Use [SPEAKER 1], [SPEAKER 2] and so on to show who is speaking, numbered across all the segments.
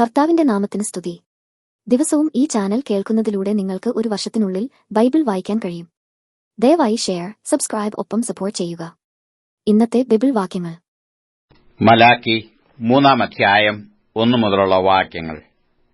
[SPEAKER 1] കർത്താവിന്റെ നാമത്തിന് സ്തുതി. ദിവസവും ഈ ചാനൽ കേൾക്കുന്നതിലൂടെ നിങ്ങൾക്ക് ഒരു വർഷത്തിനുള്ളിൽ ബൈബിൾ വായിക്കാൻ കഴിയും. ദയവായി ഷെയർ സബ്സ്ക്രൈബ് ഒപ്പം സപ്പോർട്ട് ചെയ്യുക. ഇന്നത്തെ ബൈബിൾ വാക്യങ്ങൾ.
[SPEAKER 2] മലാക്കി മൂന്നാം അധ്യായം ഒന്നു മുതലുള്ള വാക്യങ്ങൾ.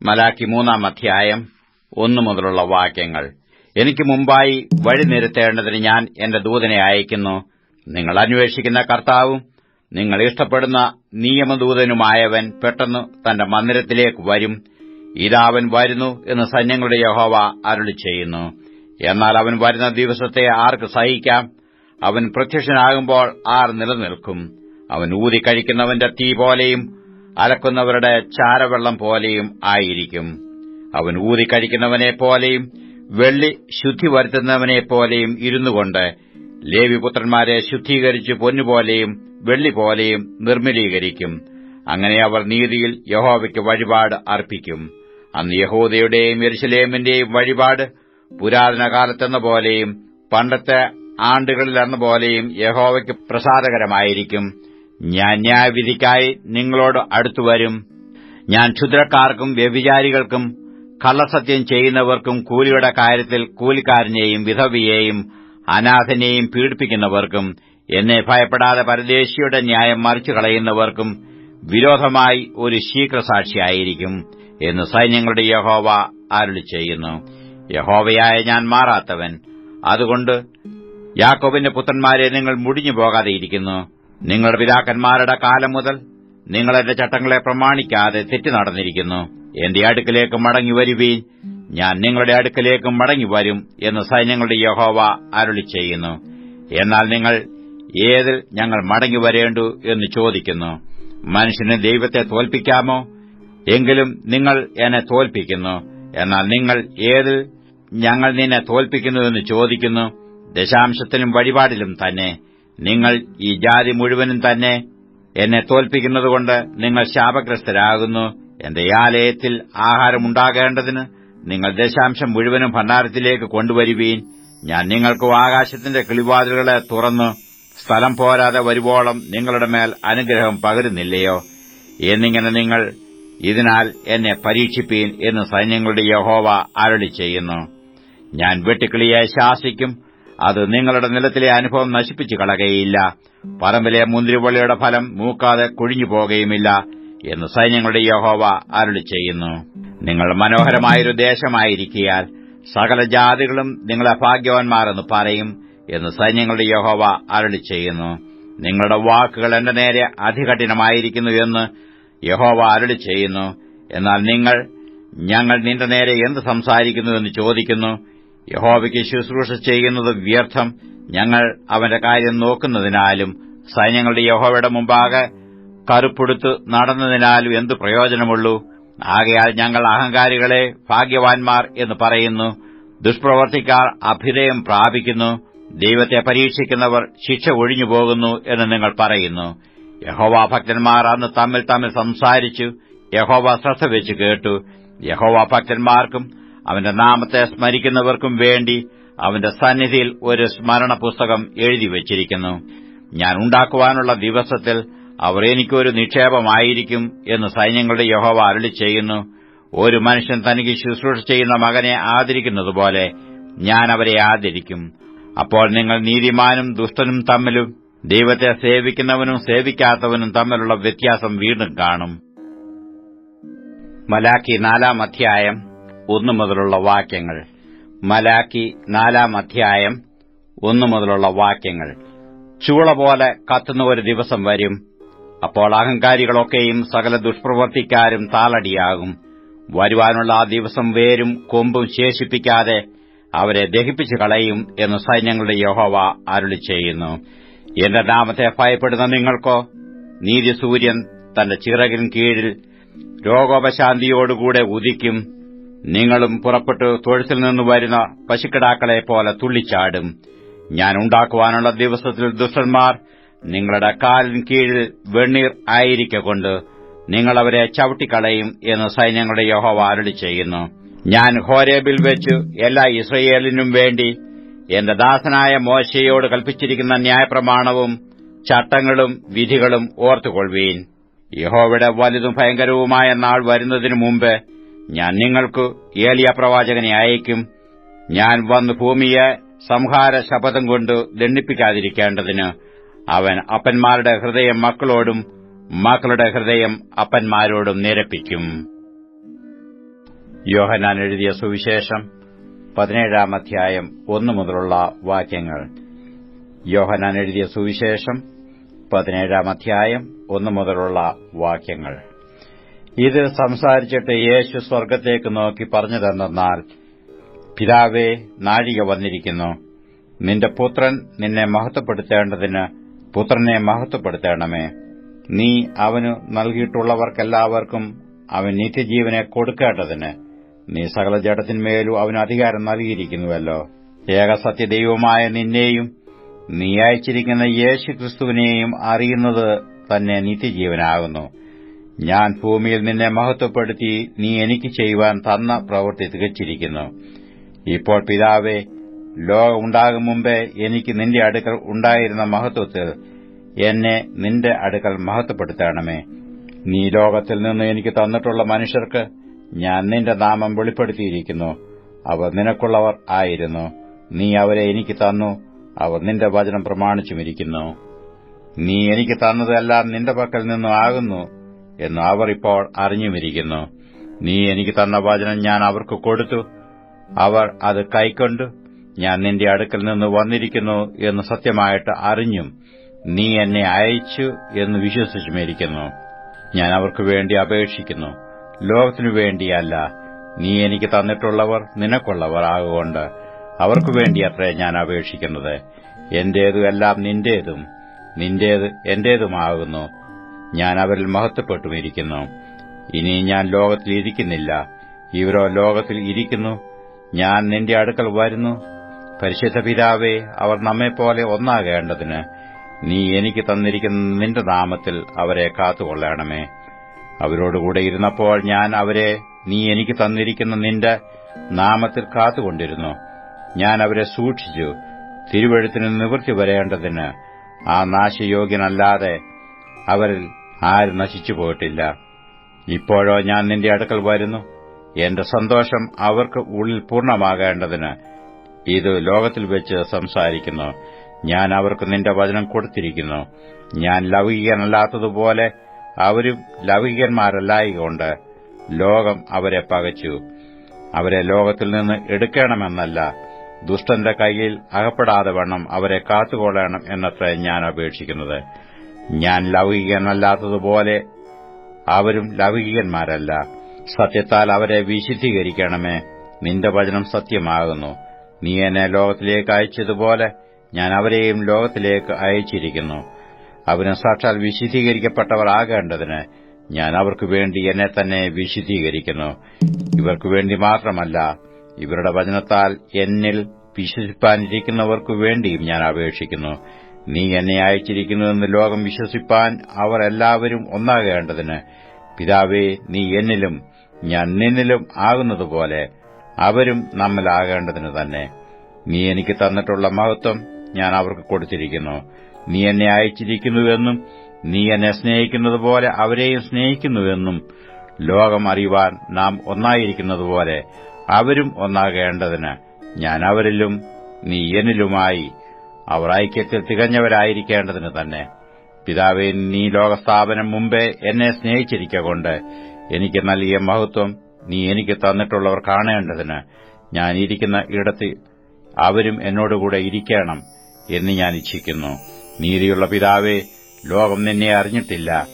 [SPEAKER 2] മലാക്കി മൂന്നാം അധ്യായം ഒന്നു മുതലുള്ള വാക്യങ്ങൾ. എനിക്ക് മുമ്പായി വഴി നിരത്തേണ്ടതിന് ഞാൻ എന്റെ ദൂതനെ അയക്കുന്നു നിങ്ങൾ അന്വേഷിക്കുന്ന കർത്താവും നിങ്ങൾ ഇഷ്ടപ്പെടുന്ന നിയമദൂതനുമായവൻ പെട്ടെന്ന് തന്റെ മന്ദിരത്തിലേക്ക് വരും. ഇതാവൻ വരുന്നു എന്ന് സൈന്യങ്ങളുടെ യഹോവ അരുളി ചെയ്യുന്നു. എന്നാൽ അവൻ വരുന്ന ദിവസത്തെ ആർക്ക് സഹിക്കാം? അവൻ പ്രത്യക്ഷനാകുമ്പോൾ ആർ നിലനിൽക്കും. അവൻ ഊതിക്കഴിക്കുന്നവന്റെ തീ പോലെയും അലക്കുന്നവരുടെ ചാരവെള്ളം പോലെയും ആയിരിക്കും. അവൻ ഊതിക്കഴിക്കുന്നവനെ പോലെയും വെള്ളി ശുദ്ധി വരുത്തുന്നവനെ പോലെയും ഇരുന്നുകൊണ്ട് ലേവിപുത്രന്മാരെ ശുദ്ധീകരിച്ച് പൊന്നുപോലെയും വെള്ളി പോലെയും നിർമ്മലീകരിക്കും. അങ്ങനെ അവർ നീതിയിൽ യഹോവയ്ക്ക് വഴിപാട് അർപ്പിക്കും. അന്ന് യഹൂദയുടെയും യെരുശലേമിന്റെയും വഴിപാട് പുരാതന കാലത്തെന്ന പോലെയും പണ്ടത്തെ ആണ്ടുകളിലെന്ന പോലെയും യഹോവയ്ക്ക് പ്രസാദകരമായിരിക്കും. ഞാൻ ന്യായവിധിക്കായി നിങ്ങളോട് അടുത്തുവരും ഞാൻ ക്ഷുദ്രക്കാർക്കും വ്യഭിചാരികൾക്കും കള്ളസത്യം ചെയ്യുന്നവർക്കും കൂലിയുടെ കാര്യത്തിൽ കൂലിക്കാരനെയും വിധവിയെയും അനാഥനെയും പീഡിപ്പിക്കുന്നവർക്കും എന്നെ ഭയപ്പെടാതെ പരദേശിയുടെ ന്യായം മറിച്ചു കളയുന്നവർക്കും വിരോധമായി ഒരു ശീഘ്രസാക്ഷിയായിരിക്കും എന്ന് സൈന്യങ്ങളുടെ യഹോവ അരുളി ചെയ്യുന്നു. യഹോവയായ ഞാൻ മാറാത്തവൻ. അതുകൊണ്ട് യാക്കോബിന്റെ പുത്രന്മാരെ നിങ്ങൾ മുടിഞ്ഞു പോകാതെയിരിക്കുന്നു നിങ്ങളുടെ പിതാക്കന്മാരുടെ കാലം മുതൽ നിങ്ങൾ എന്റെ ചട്ടങ്ങളെ പ്രമാണിക്കാതെ തെറ്റി നടന്നിരിക്കുന്നു. എന്റെ അടുക്കലേക്ക് മടങ്ങി വരുവീൻ. ഞാൻ നിങ്ങളുടെ അടുക്കലേക്ക് മടങ്ങി വരും എന്ന് സൈന്യങ്ങളുടെ യഹോവ അരുളി ചെയ്യുന്നു. എന്നാൽ നിങ്ങൾ ഏതിൽ ഞങ്ങൾ മടങ്ങി വരേണ്ടു എന്ന് ചോദിക്കുന്നു? മനുഷ്യന് ദൈവത്തെ തോൽപ്പിക്കാമോ? എങ്കിലും നിങ്ങൾ എന്നെ തോൽപ്പിക്കുന്നു. എന്നാൽ നിങ്ങൾ ഏതിൽ ഞങ്ങൾ നിന്നെ തോൽപ്പിക്കുന്നു എന്ന് ചോദിക്കുന്നു? ദശാംശത്തിലും വഴിപാടിലും തന്നെ. നിങ്ങൾ ഈ ജാതി മുഴുവനും തന്നെ എന്നെ തോൽപ്പിക്കുന്നതുകൊണ്ട് നിങ്ങൾ ശാപഗ്രസ്തരാകുന്നു. എന്റെ ആലയത്തിൽ ആഹാരമുണ്ടാകേണ്ടതിന് നിങ്ങൾ ദശാംശം മുഴുവനും ഭണ്ഡാരത്തിലേക്ക് കൊണ്ടുവരുവീൻ. ഞാൻ നിങ്ങൾക്കും ആകാശത്തിന്റെ കിളിവാതിലുകളെ തുറന്നു. സ്ഥലം പോരാതെ വരുവോളം നിങ്ങളുടെ മേൽ അനുഗ്രഹം പകരുന്നില്ലയോ? എന്നിങ്ങനെ നിങ്ങൾ ഇതിനാൽ എന്നെ പരീക്ഷിപ്പീൻ എന്ന് സൈന്യങ്ങളുടെ യഹോവ അരളി ചെയ്യുന്നു. ഞാൻ വെട്ടുക്കിളിയെ ശാസിക്കും. അത് നിങ്ങളുടെ നിലത്തിലെ അനുഭവം നശിപ്പിച്ചു കളകയില്ല പറമ്പിലെ മുന്തിരിവള്ളിയുടെ ഫലം മൂക്കാതെ കൊഴിഞ്ഞു പോകുകയുമില്ല എന്ന് സൈന്യങ്ങളുടെ യഹോവ അരളി ചെയ്യുന്നു. നിങ്ങൾ മനോഹരമായൊരു ദേശമായിരിക്കിയാൽ സകല ജാതികളും നിങ്ങളെ ഭാഗ്യവാന്മാരെന്ന് പറയും. എന്ന് സൈന്യങ്ങളുടെ യഹോവ അരളി ചെയ്യുന്നു. നിങ്ങളുടെ വാക്കുകൾ എന്റെ നേരെ അതികഠിനമായിരിക്കുന്നു എന്ന് യഹോവ അരളി ചെയ്യുന്നു. എന്നാൽ നിങ്ങൾ ഞങ്ങൾ നിന്റെ നേരെ എന്ത് സംസാരിക്കുന്നു എന്ന് ചോദിക്കുന്നു. യഹോവയ്ക്ക് ശുശ്രൂഷ ചെയ്യുന്നത് വ്യർത്ഥം. ഞങ്ങൾ അവന്റെ കാര്യം നോക്കുന്നതിനാലും സൈന്യങ്ങളുടെ യഹോവയുടെ മുമ്പാകെ കറുപ്പെടുത്ത് നടന്നതിനാലും എന്ത് പ്രയോജനമുള്ളൂ? ആകയാൽ ഞങ്ങൾ അഹങ്കാരികളെ ഭാഗ്യവാൻമാർ എന്ന് പറയുന്നു. ദുഷ്പ്രവർത്തിക്കാർ അഭിനയം പ്രാപിക്കുന്നു. ദൈവത്തെ പരീക്ഷിക്കുന്നവർ ശിക്ഷ ഒഴിഞ്ഞു പോകുന്നു എന്ന് നിങ്ങൾ പറയുന്നു. യഹോവ ഭക്തന്മാർ അന്ന് തമ്മിൽ തമ്മിൽ സംസാരിച്ചു. യഹോവ ശ്രദ്ധ വെച്ച് കേട്ടു. യഹോവ ഭക്തന്മാർക്കും അവന്റെ നാമത്തെ സ്മരിക്കുന്നവർക്കും വേണ്ടി അവന്റെ സന്നിധിയിൽ ഒരു സ്മരണ പുസ്തകം എഴുതി വച്ചിരിക്കുന്നു. ഞാൻ ഉണ്ടാക്കുവാനുള്ള ദിവസത്തിൽ അവർ എനിക്കൊരു നിക്ഷേപമായിരിക്കും എന്ന് സൈന്യങ്ങളുടെ യഹോവ അരളി ചെയ്യുന്നു. ഒരു മനുഷ്യൻ തനിക്ക് ശുശ്രൂഷ ചെയ്യുന്ന മകനെ ആദരിക്കുന്നതുപോലെ ഞാൻ അവരെ ആദരിക്കും. അപ്പോൾ നിങ്ങൾ നീതിമാനും ദുഷ്ടനും തമ്മിലും ദൈവത്തെ സേവിക്കുന്നവനും സേവിക്കാത്തവനും തമ്മിലുള്ള വ്യത്യാസം വീണ്ടും കാണും. മലാക്കി നാലാം അധ്യായം ഒന്നു മുതലുള്ള വാക്യങ്ങൾ. മലാക്കി നാലാം അധ്യായം ഒന്നു മുതലുള്ള വാക്യങ്ങൾ. ചൂള പോലെ കത്തുന്ന ഒരു ദിവസം വരും. അപ്പോൾ അഹങ്കാരികളൊക്കെയും സകല ദുഷ്പ്രവർത്തിക്കാരും താളടിയാകും. വരുവാനുള്ള ആ ദിവസം വേരും കൊമ്പും ശേഷിപ്പിക്കാതെ അവരെ ദഹിപ്പിച്ചു കളയും എന്ന് സൈന്യങ്ങളുടെ യഹോവ അരുളി ചെയ്യുന്നു. എന്റെ നാമത്തെ ഭയപ്പെടുന്ന നിങ്ങൾക്കോ നീതി സൂര്യൻ തന്റെ ചിറകിൻ കീഴിൽ രോഗോപശാന്തിയോടുകൂടെ ഉദിക്കും. നിങ്ങളും പുറപ്പെട്ടു തൊഴുത്തിൽ നിന്ന് വരുന്ന പശുക്കിടാക്കളെ പോലെ തുള്ളിച്ചാടും. ഞാൻ ഉണ്ടാക്കുവാനുള്ള ദിവസത്തിൽ ദുഷ്ടന്മാർ നിങ്ങളുടെ കാലിൻ കീഴിൽ വെണ്ണീർ ആയിരിക്കൊണ്ട് നിങ്ങളവരെ ചവിട്ടിക്കളയും എന്ന് സൈന്യങ്ങളുടെ യഹോവ അരുളി ചെയ്യുന്നു. ഞാൻ ഹോരേബിൽ വെച്ച് എല്ലാ ഇസ്രയേലിനും വേണ്ടി എന്റെ ദാസനായ മോശയോട് കൽപ്പിച്ചിരിക്കുന്ന ന്യായപ്രമാണവും ചട്ടങ്ങളും വിധികളും ഓർത്തുകൊള്ളുവീൻ യഹോവിടെ വലുതും ഭയങ്കരവുമായ നാൾ വരുന്നതിനു മുമ്പ് ഞാൻ നിങ്ങൾക്ക് ഏലിയ പ്രവാചകനെ അയക്കും. ഞാൻ വന്ന് ഭൂമിയെ സംഹാര ശപഥം കൊണ്ട് ദണ്ഡിപ്പിക്കാതിരിക്കേണ്ടതിന് അവൻ അപ്പന്മാരുടെ ഹൃദയം മക്കളോടും മക്കളുടെ ഹൃദയം അപ്പന്മാരോടും നിരപ്പിക്കും. യോഹനാൻ എഴുതിയ സുവിശേഷം പതിനേഴാം അധ്യായം ഒന്നു മുതലുള്ള വാക്യങ്ങൾ. യോഹനാൻ എഴുതിയ സുവിശേഷം പതിനേഴാം അധ്യായം ഒന്നു മുതലുള്ള വാക്യങ്ങൾ. ഇത് സംസാരിച്ചിട്ട് യേശു സ്വർഗത്തേക്ക് നോക്കി പറഞ്ഞതെന്നാൽ പിതാവേ നാഴിക വന്നിരിക്കുന്നു. നിന്റെ പുത്രൻ നിന്നെ മഹത്വപ്പെടുത്തേണ്ടതിന് പുത്രനെ മഹത്വപ്പെടുത്തേണമേ. നീ അവനു നൽകിയിട്ടുള്ളവർക്കെല്ലാവർക്കും അവൻ നിത്യജീവനെ കൊടുക്കേണ്ടതിന് നീ സകല ജഡത്തിന്മേലും അവന് അധികാരം നൽകിയിരിക്കുന്നുവല്ലോ. ഏകസത്യദൈവമായ നിന്നെയും നീ അയച്ചിരിക്കുന്ന യേശു ക്രിസ്തുവിനെയും അറിയുന്നത് തന്നെ നിത്യജീവനാകുന്നു. ഞാൻ ഭൂമിയിൽ നിന്നെ മഹത്വപ്പെടുത്തി നീ എനിക്ക് ചെയ്യുവാൻ തന്ന പ്രവൃത്തി തികച്ചിരിക്കുന്നു. ഇപ്പോൾ പിതാവെ ലോകമുണ്ടാകും മുമ്പേ എനിക്ക് നിന്റെ അടുക്കൽ ഉണ്ടായിരുന്ന മഹത്വത്തിൽ എന്നെ നിന്റെ അടുക്കൽ മഹത്വപ്പെടുത്തണമേ. നീ ലോകത്തിൽ നിന്ന് എനിക്ക് തന്നിട്ടുള്ള മനുഷ്യർക്ക് ഞാൻ നിന്റെ നാമം വെളിപ്പെടുത്തിയിരിക്കുന്നു. അവർ നിനക്കുള്ളവർ ആയിരുന്നു. നീ അവരെ എനിക്ക് തന്നു. അവർ നിന്റെ വചനം പ്രമാണിച്ചുമിരിക്കുന്നു. നീ എനിക്ക് തന്നതെല്ലാം നിന്റെ പക്കൽ നിന്നും ആകുന്നു എന്ന് അവർ ഇപ്പോൾ അറിഞ്ഞുമിരിക്കുന്നു. നീ എനിക്ക് തന്ന വചനം ഞാൻ അവർക്ക് കൊടുത്തു. അവർ അത് കൈക്കൊണ്ടു. ഞാൻ നിന്റെ അടുക്കൽ നിന്ന് വന്നിരിക്കുന്നു എന്ന് സത്യമായിട്ട് അറിഞ്ഞും നീ എന്നെ അയച്ചു എന്ന് വിശ്വസിച്ചുമിരിക്കുന്നു. ഞാൻ അവർക്ക് വേണ്ടി അപേക്ഷിക്കുന്നു. ലോകത്തിനു വേണ്ടിയല്ല. നീ എനിക്ക് തന്നിട്ടുള്ളവർ നിനക്കുള്ളവർ ആകൊണ്ട് അവർക്കു വേണ്ടിയത്രേ ഞാൻ അപേക്ഷിക്കുന്നത്. എന്റേതും എല്ലാം നിന്റേതും നിന്റേത് എന്റേതുമാകുന്നു. ഞാൻ അവരിൽ മഹത്വപ്പെട്ടുമിരിക്കുന്നു. ഇനി ഞാൻ ലോകത്തിൽ ഇരിക്കുന്നില്ല. ഇവരോ ലോകത്തിൽ ഇരിക്കുന്നു. ഞാൻ നിന്റെ അടുക്കൽ വരുന്നു. പരിശുദ്ധ പിതാവേ അവർ നമ്മെപ്പോലെ ഒന്നാകേണ്ടതിന് നീ എനിക്ക് തന്നിരിക്കുന്ന നിന്റെ നാമത്തിൽ അവരെ കാത്തുകൊള്ളണമേ. അവരോടുകൂടെ ഇരുന്നപ്പോൾ ഞാൻ അവരെ നീ എനിക്ക് തന്നിരിക്കുന്ന നിന്റെ നാമത്തിൽ കാത്തുകൊണ്ടിരുന്നു. ഞാൻ അവരെ സൂക്ഷിച്ചു. തിരുവഴുത്തിന് നിവൃത്തി വരേണ്ടതിന് ആ നാശയോഗ്യനല്ലാതെ അവരിൽ ആരും നശിച്ചു പോയിട്ടില്ല. ഇപ്പോഴോ ഞാൻ നിന്റെ അടുക്കൽ വരുന്നു. എന്റെ സന്തോഷം അവർക്ക് ഉള്ളിൽ പൂർണമാകേണ്ടതിന് ഇത് ലോകത്തിൽ വെച്ച് സംസാരിക്കുന്നു. ഞാൻ അവർക്ക് നിന്റെ വചനം കൊടുത്തിരിക്കുന്നു. ഞാൻ ലൗകികനല്ലാത്തതുപോലെ അവരും ലൗകികന്മാരല്ലായികൊണ്ട് ലോകം അവരെ പകച്ചു. അവരെ ലോകത്തിൽ നിന്ന് എടുക്കണമെന്നല്ല ദുഷ്ടന്റെ കയ്യിൽ അകപ്പെടാതെ വണ്ണം അവരെ കാത്തുകൊള്ളണം എന്നത്ര ഞാൻ അപേക്ഷിക്കുന്നത്. ഞാൻ ലൗകികനല്ലാത്തതുപോലെ അവരും ലൗകികന്മാരല്ല. സത്യത്താൽ അവരെ വിശുദ്ധീകരിക്കണമേ. നിന്റെ വചനം സത്യമാകുന്നു. നീ എന്നെ ലോകത്തിലേക്ക് അയച്ചതുപോലെ ഞാൻ അവരെയും ലോകത്തിലേക്ക് അയച്ചിരിക്കുന്നു. അവന് സാക്ഷാൽ വിശുദ്ധീകരിക്കപ്പെട്ടവർ ആകേണ്ടതിന് ഞാൻ അവർക്ക് വേണ്ടി എന്നെ തന്നെ വിശുദ്ധീകരിക്കുന്നു. ഇവർക്കു വേണ്ടി മാത്രമല്ല ഇവരുടെ വചനത്താൽ എന്നിൽ വിശ്വസിപ്പാനിരിക്കുന്നവർക്കു വേണ്ടിയും ഞാൻ അപേക്ഷിക്കുന്നു. നീ എന്നെ അയച്ചിരിക്കുന്നുവെന്ന് ലോകം വിശ്വസിപ്പാൻ അവർ എല്ലാവരും ഒന്നാകേണ്ടതിന്. പിതാവേ നീ എന്നിലും ഞാൻ നിന്നിലും ആകുന്നതുപോലെ അവരും നമ്മിലാകേണ്ടതിന് തന്നെ. നീ എനിക്ക് തന്നിട്ടുള്ള മഹത്വം ഞാൻ അവർക്ക് കൊടുത്തിരിക്കുന്നു. നീ എന്നെ അയച്ചിരിക്കുന്നുവെന്നും നീ എന്നെ സ്നേഹിക്കുന്നതുപോലെ അവരെയും സ്നേഹിക്കുന്നുവെന്നും ലോകം അറിയുവാൻ നാം ഒന്നായിരിക്കുന്നതുപോലെ അവരും ഒന്നാകേണ്ടതിന് ഞാൻ അവരിലും നീ എന്നിലുമായി അവർ ഐക്യത്തിൽ തികഞ്ഞവരായിരിക്കേണ്ടതിന് തന്നെ. പിതാവെ നീ ലോകസ്ഥാപനം മുമ്പേ എന്നെ സ്നേഹിച്ചിരിക്കൊണ്ട് എനിക്ക് നൽകിയ മഹത്വം നീ എനിക്ക് തന്നിട്ടുള്ളവർ കാണേണ്ടതിന് ഞാൻ ഇരിക്കുന്ന ഇടത്ത് അവരും എന്നോടുകൂടെ ഇരിക്കണം എന്ന് ഞാൻ ഇച്ഛിക്കുന്നു. നീതിയുള്ള പിതാവേ ലോകം നിന്നെ അറിഞ്ഞിട്ടില്ല.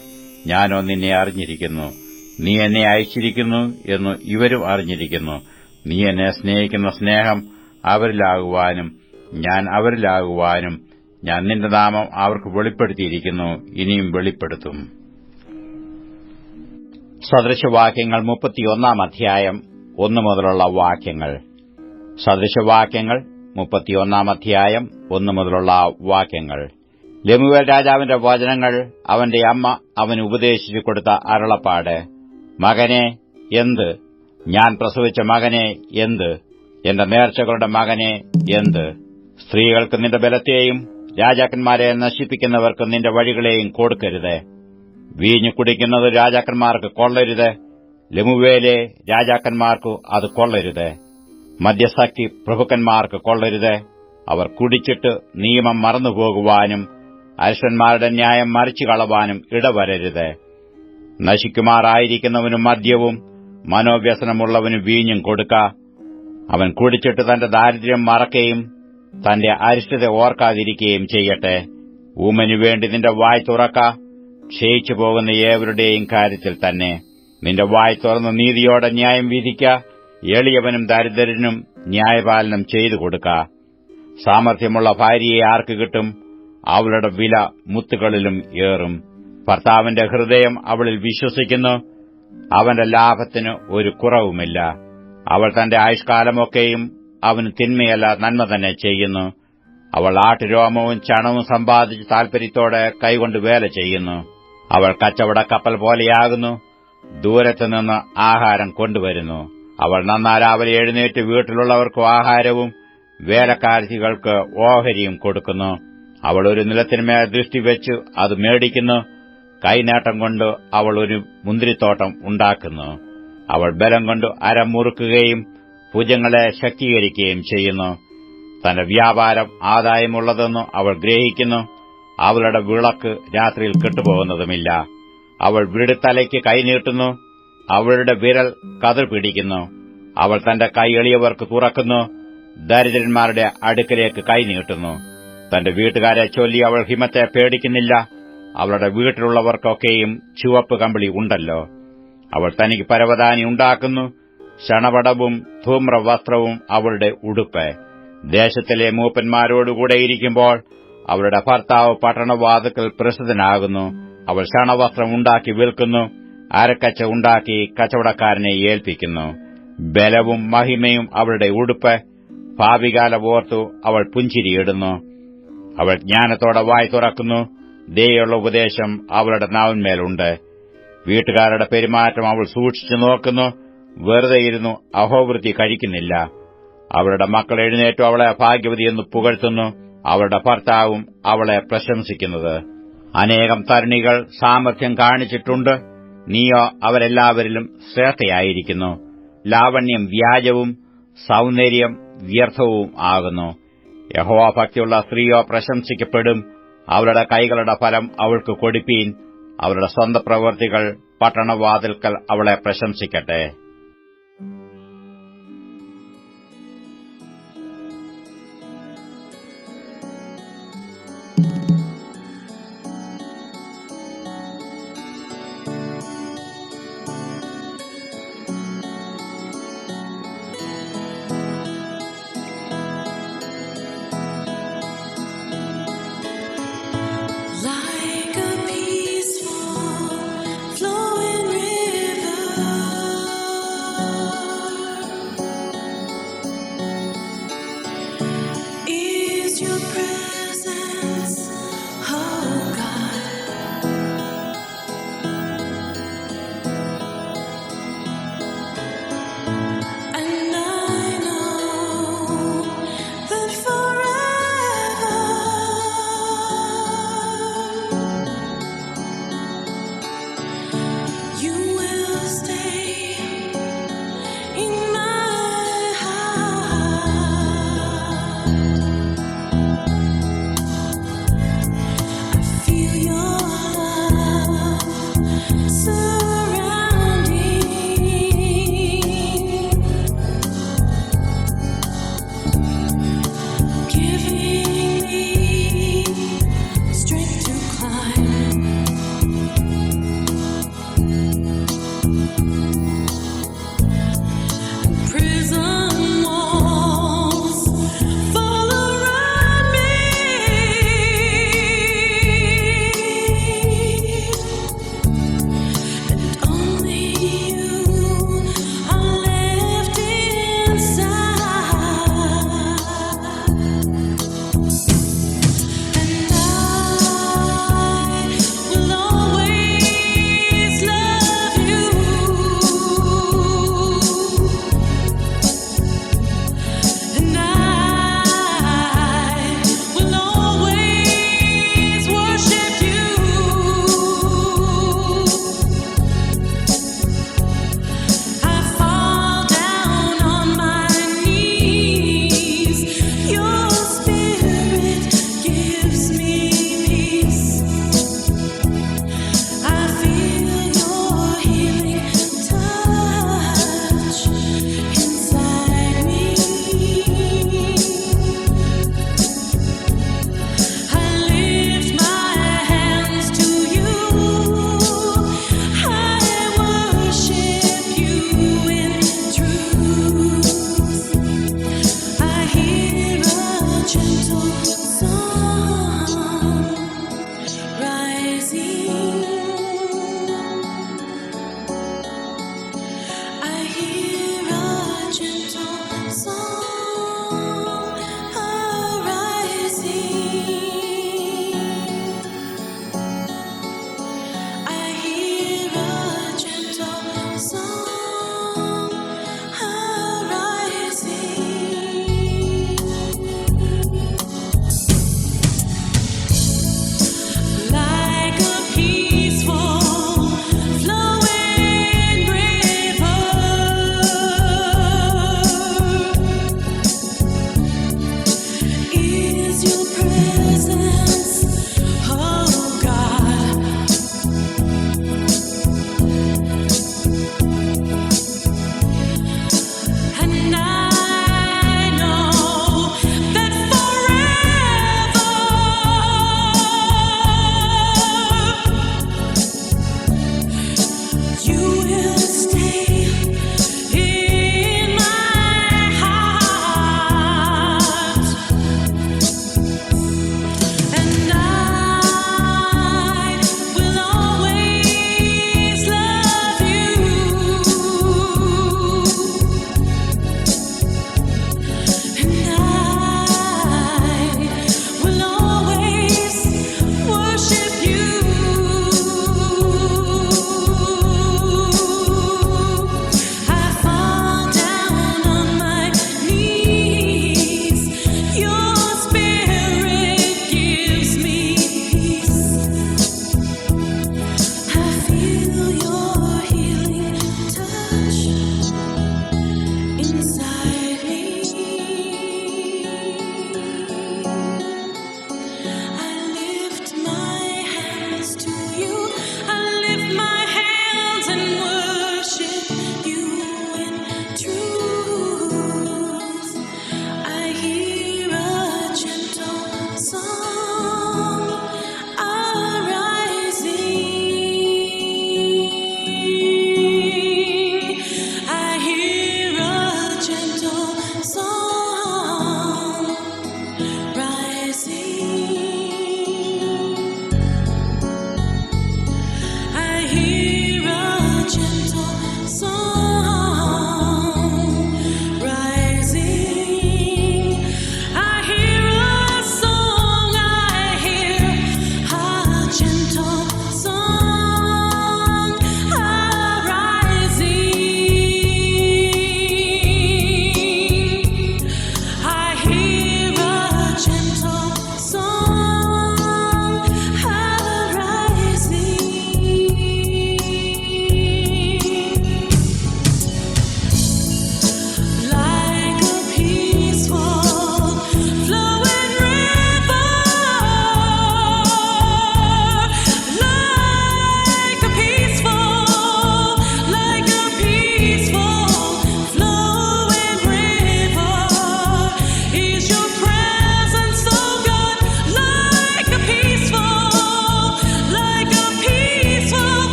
[SPEAKER 2] ഞാനോ നിന്നെ അറിഞ്ഞിരിക്കുന്നു. നീ എന്നെ അയച്ചിരിക്കുന്നു എന്ന് ഇവരും അറിഞ്ഞിരിക്കുന്നു. നീ എന്നെ സ്നേഹിക്കുന്ന സ്നേഹം അവരിലാകുവാനും ഞാൻ അവരിലാകുവാനും ഞാൻ നിന്റെ നാമം അവർക്ക് വെളിപ്പെടുത്തിയിരിക്കുന്നു. ഇനിയും വെളിപ്പെടുത്തും. സദൃശവാക്യങ്ങൾ മുപ്പത്തിയൊന്നാം അധ്യായം ഒന്നു മുതലുള്ള വാക്യങ്ങൾ. സദൃശവാക്യങ്ങൾ മുപ്പത്തിയൊന്നാം അധ്യായം ഒന്നു മുതലുള്ള വാക്യങ്ങൾ. ലമുവേൽ രാജാവിന്റെ വചനങ്ങൾ അവന്റെ അമ്മ അവന് ഉപദേശിച്ചു കൊടുത്ത അരുളപ്പാട്. മകനെ എന്ത്? ഞാൻ പ്രസവിച്ച മകനെ എന്ത്? എന്റെ നേർച്ചകളുടെ മകനെ എന്ത്? സ്ത്രീകൾക്ക് നിന്റെ ബലത്തെയും രാജാക്കന്മാരെ നശിപ്പിക്കുന്നവർക്ക് നിന്റെ വഴികളെയും കൊടുക്കരുത്. വീഞ്ഞു കുടിക്കുന്നത് രാജാക്കന്മാർക്ക് കൊള്ളരുത്. ലമുവേലെ രാജാക്കന്മാർക്ക് അത് കൊള്ളരുത്. മദ്യസാക്കി പ്രഭുക്കന്മാർക്ക് കൊള്ളരുത്. അവർ കുടിച്ചിട്ട് നിയമം മറന്നുപോകുവാനും അരസന്മാരുടെ ന്യായം മറിച്ചു കളവാനും ഇടവരരുത്. നശിക്കുമാറായിരിക്കുന്നവനും മദ്യവും മനോവ്യസനമുള്ളവനും വീഞ്ഞും കൊടുക്ക. അവൻ കുടിച്ചിട്ട് തന്റെ ദാരിദ്ര്യം മറക്കുകയും തന്റെ അരിഷ്ടത ഓർക്കാതിരിക്കുകയും ചെയ്യട്ടെ. ഊമനു വേണ്ടി നിന്റെ വായ് തുറക്ക. ക്ഷയിച്ചു പോകുന്ന ഏവരുടെയും കാര്യത്തിൽ തന്നെ നിന്റെ വായ് തുറന്ന് നീതിയോടെ ന്യായം വിധിക്ക. എളിയവനും ദരിദ്രനും ന്യായപാലനം ചെയ്തു കൊടുക്ക. സാമർഥ്യമുള്ള ഭാര്യയെ ആർക്ക് കിട്ടും? അവളുടെ വില മുത്തുകളിലും ഏറും. ഭർത്താവിന്റെ ഹൃദയം അവളിൽ വിശ്വസിക്കുന്നു. അവന്റെ ലാഭത്തിന് ഒരു കുറവുമില്ല. അവൾ തന്റെ ആയുഷ്കാലമൊക്കെയും അവന് തിന്മയല്ല നന്മ തന്നെ ചെയ്യുന്നു. അവൾ ആട്ടുരോമവും ചണവും സമ്പാദിച്ച് താൽപര്യത്തോടെ കൈകൊണ്ട് വേല ചെയ്യുന്നു. അവൾ കച്ചവട കപ്പൽ പോലെയാകുന്നു. ദൂരത്തുനിന്ന് ആഹാരം കൊണ്ടുവരുന്നു. അവൾ നന്നാ രാവിലെ എഴുന്നേറ്റ് വീട്ടിലുള്ളവർക്ക് ആഹാരവും വേലക്കാരികൾക്ക് ഓഹരിയും കൊടുക്കുന്നു. അവൾ ഒരു നിലത്തിന്മേൽ ദൃഷ്ടിവെച്ച് അത് മേടിക്കുന്നു. കൈനേട്ടം കൊണ്ട് അവൾ ഒരു മുന്തിരിത്തോട്ടം ഉണ്ടാക്കുന്നു. അവൾ ബലം കൊണ്ട് അരം മുറുക്കുകയും ഭുജങ്ങളെ ശക്തീകരിക്കുകയും ചെയ്യുന്നു. തന്റെ വ്യാപാരം ആദായമുള്ളതെന്ന് അവൾ ഗ്രഹിക്കുന്നു. അവളുടെ വിളക്ക് രാത്രിയിൽ കെട്ടുപോകുന്നതുമില്ല. അവൾ വിടുത്തലയ്ക്ക് കൈനീട്ടുന്നു അവളുടെ വിരൽ കതിർ പിടിക്കുന്നു. അവൾ തന്റെ കൈ എളിയവർക്ക് തുറക്കുന്നു. ദരിദ്രന്മാരുടെ അടുക്കലേക്ക് കൈനീട്ടുന്നു തന്റെ വീട്ടുകാരെ ചൊല്ലി അവൾ ഹിമത്തെ പേടിക്കുന്നില്ല. അവളുടെ വീട്ടിലുള്ളവർക്കൊക്കെയും ചുവപ്പ് കമ്പിളി ഉണ്ടല്ലോ. അവൾ തനിക്ക് പരവതാനി ഉണ്ടാക്കുന്നു. ക്ഷണവടവും ധൂമ്രവസ്ത്രവും അവളുടെ ഉടുപ്പ്. ദേശത്തിലെ മൂപ്പന്മാരോടുകൂടെ ഇരിക്കുമ്പോൾ അവളുടെ ഭർത്താവ് പട്ടണവാതുക്കൽ പ്രസിദ്ധനാകുന്നു. അവൾ ശണവസ്ത്രം ഉണ്ടാക്കി വിൽക്കുന്നു. അരക്കച്ച ഉണ്ടാക്കി കച്ചവടക്കാരനെ ഏൽപ്പിക്കുന്നു. ബലവും മഹിമയും അവളുടെ ഉടുപ്പ്. ഭാവികാലമോർത്തു അവൾ പുഞ്ചിരിയിടുന്നു. അവൾ ജ്ഞാനത്തോടെ വായി തുറക്കുന്നു. ദയുള്ള ഉപദേശം അവളുടെ നാവിന്മേലുണ്ട്. വീട്ടുകാരുടെ പെരുമാറ്റം അവൾ സൂക്ഷിച്ചു നോക്കുന്നു. വെറുതെ ഇരുന്നു അഹോവൃത്തി കഴിക്കുന്നില്ല. അവളുടെ മക്കൾ എഴുന്നേറ്റു അവളെ ഭാഗ്യവതി എന്ന് പുകഴ്ത്തുന്നു. അവളുടെ ഭർത്താവും അവളെ പ്രശംസിക്കുന്നത്. അനേകം തരുണികൾ സാമർഥ്യം കാണിച്ചിട്ടുണ്ട്. നീയോ അവരെല്ലാവരിലും ശ്രേഷ്ഠയായിരിക്കുന്നു. ലാവണ്യം വ്യാജവും സൌന്ദര്യം വ്യർത്ഥവും ആകുന്നു. യഹോഭക്തിയുള്ള സ്ത്രീയോ പ്രശംസിക്കപ്പെടും. അവരുടെ കൈകളുടെ ഫലം അവൾക്ക് കൊടുപ്പീൻ. അവരുടെ സ്വന്തം പ്രവൃത്തികൾ പട്ടണവാതിൽക്കൽ അവളെ പ്രശംസിക്കട്ടെ.